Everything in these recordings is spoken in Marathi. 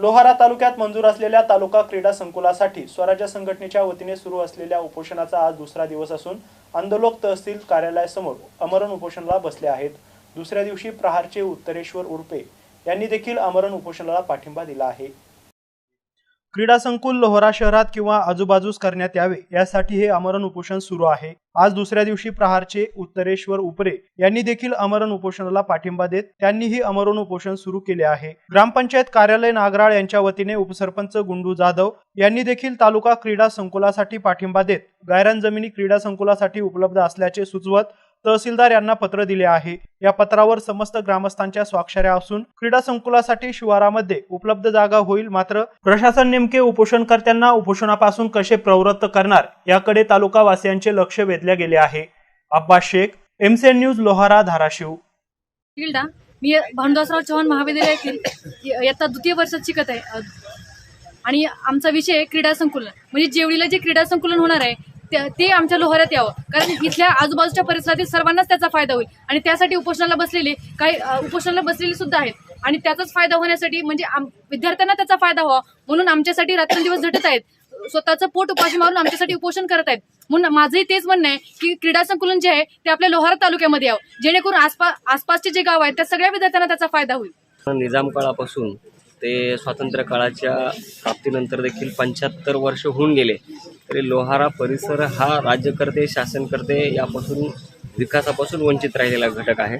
लोहारा तालुक्यात मंजूर असलेल्या तालुका क्रीडा संकुलासाठी स्वराज्य संघटनेच्या वतीने सुरू असलेल्या उपोषणाचा आज दुसरा दिवस असून आंदोलक तहसील कार्यालयासमोर अमरण उपोषणाला बसले आहेत. दुसऱ्या दिवशी प्रहारचे उत्तरेश्वर उर्पे यांनी देखील अमरण उपोषणाला पाठिंबा दिला आहे. क्रीडा संकुल लोहरा शहरात किंवा आजूबाजूस करण्यात यावे यासाठी हे अमरण उपोषण सुरू आहे. आज दुसऱ्या दिवशी प्रहारचे उत्तरेश्वर उपरे यांनी देखील अमरण उपोषणाला पाठिंबा देत त्यांनीही अमरण उपोषण सुरू केले आहे. ग्रामपंचायत कार्यालय नागराळ यांच्या वतीने उपसरपंच गुंडू जाधव यांनी देखील तालुका क्रीडा संकुलासाठी पाठिंबा देत गायरान जमिनी क्रीडा संकुलासाठी उपलब्ध असल्याचे सुचवत तहसीलदार यांना पत्र दिले आहे. या पत्रावर समस्त ग्रामस्थांच्या स्वाक्षऱ्या असून क्रीडा संकुलासाठी शिवारामध्ये उपलब्ध जागा होईल. मात्र प्रशासन नेमके उपोषणकर्त्यांना उपोषणापासून कसे प्रवृत्त करणार याकडे तालुकावासियांचे लक्ष वेधले गेले आहे. Abbas Shaikh MCN news Lohara Dharashiv. Hilda मी भानुदासराव चव्हाण महाविद्यालयातील इ- इयत्ता द्वितीय वर्षात शिकत आहे. आणि आमचा विषय क्रीडा संकुलन. म्हणजे जेवढीला जे क्रीडा संकुलन होणार आहे ते आमच्या लोहाऱ्यात यावं. कारण इथल्या आजूबाजूच्या परिसरातील सर्वांनाच त्याचा फायदा होईल. आणि त्यासाठी उपोषणाला बसलेले काही उपोषणाला बसलेले सुद्धा आहेत. आणि त्याचाच फायदा होण्यासाठी म्हणजे विद्यार्थ्यांना त्याचा फायदा व्हावा म्हणून आमच्यासाठी रात्रंदिवस झटत आहेत. स्वतःचं पोट उपाशी मारून आमच्यासाठी उपोषण करत आहेत. म्हणून माझंही तेच म्हणणं आहे की क्रीडा संकुलन जे आहे ते आपल्या लोहारा तालुक्यामध्ये यावं. जेणेकरून आसपास आसपासचे जे गाव आहेत त्या सगळ्या विद्यार्थ्यांना त्याचा फायदा होईल. निजाम काळापासून ते स्वातंत्र्य काळाच्या प्राप्तीनंतर देखील पंच्याहत्तर वर्ष होऊन गेले. तरी लोहारा परिसर हा राज्यकर्ते शासनकर्ते यापासून विकासापासून वंचित राहिलेला घटक आहे.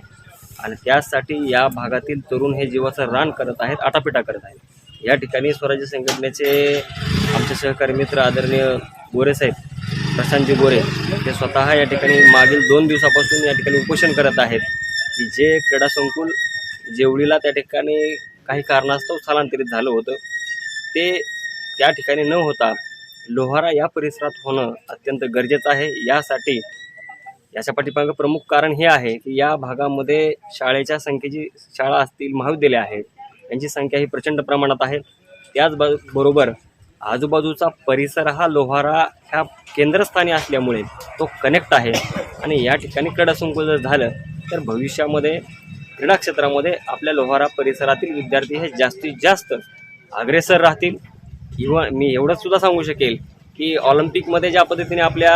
आणि त्यासाठी या भागातील तरुण हे जीवाचं रान करत आहेत आटापिटा करत आहेत. या ठिकाणी स्वराज्य संघटनेचे आमचे सहकारी मित्र आदरणीय गोरेसाहेब प्रशांतजी गोरे ते स्वतः या ठिकाणी मागील दोन दिवसापासून या ठिकाणी उपोषण करत आहेत. की जे क्रीडा संकुल जेवढीला त्या ठिकाणी काही कारणास्तव स्थलांतरित झालं होतं. ते त्या ठिकाणी न होता लोहारा या परिसरात होणं अत्यंत गरजेचं आहे. यासाठी याच्या पाठीमागं प्रमुख कारण हे आहे की या भागामध्ये शाळेच्या संख्येची शाळा असतील महाविद्यालय आहेत यांची संख्या ही प्रचंड प्रमाणात आहे. त्याच बरोबर आजूबाजूचा परिसर हा लोहारा ह्या केंद्रस्थानी असल्यामुळे तो कनेक्ट आहे. आणि या ठिकाणी क्रीडा जर झालं तर भविष्यामध्ये क्रीडा क्षेत्रामध्ये आपल्या लोहारा परिसरातील विद्यार्थी हे जास्तीत जास्त अग्रेसर राहतील. किंवा मी एवढंच सुद्धा सांगू शकेल की ऑलिम्पिकमध्ये ज्या पद्धतीने आपल्या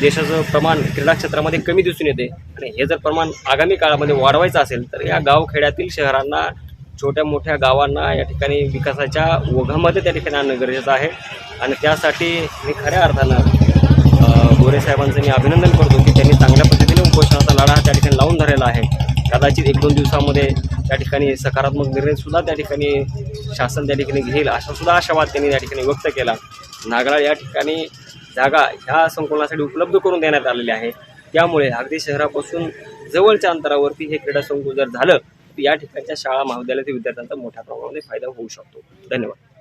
देशाचं प्रमाण क्रीडा क्षेत्रामध्ये कमी दिसून येते आणि हे जर प्रमाण आगामी काळामध्ये वाढवायचं असेल तर या गावखेड्यातील शहरांना छोट्या मोठ्या गावांना या ठिकाणी विकासाच्या ओघामध्ये त्या ठिकाणी आणणं गरजेचं आहे. आणि त्यासाठी मी खऱ्या अर्थानं गोरे साहेबांचं मी अभिनंदन करतो की त्यांनी चांगल्या पद्धतीने उपोषणाचा लढा त्या ठिकाणी लावून धरलेला आहे कदाचित एक दोन दिवसामध्ये त्या ठिकाणी सकारात्मक निर्णयसुद्धा त्या ठिकाणी शासन त्या ठिकाणी घेईल अशासुद्धा आशावाद त्यांनी त्या ठिकाणी व्यक्त केला. नागराळ या ठिकाणी जागा ह्या संकुलनासाठी उपलब्ध करून देण्यात आलेली आहे. त्यामुळे अगदी शहरापासून जवळच्या अंतरावरती हे क्रीडा संकुल जर झालं तर या ठिकाणच्या शाळा महाविद्यालयातील विद्यार्थ्यांचा मोठ्या प्रमाणामध्ये फायदा होऊ शकतो. धन्यवाद.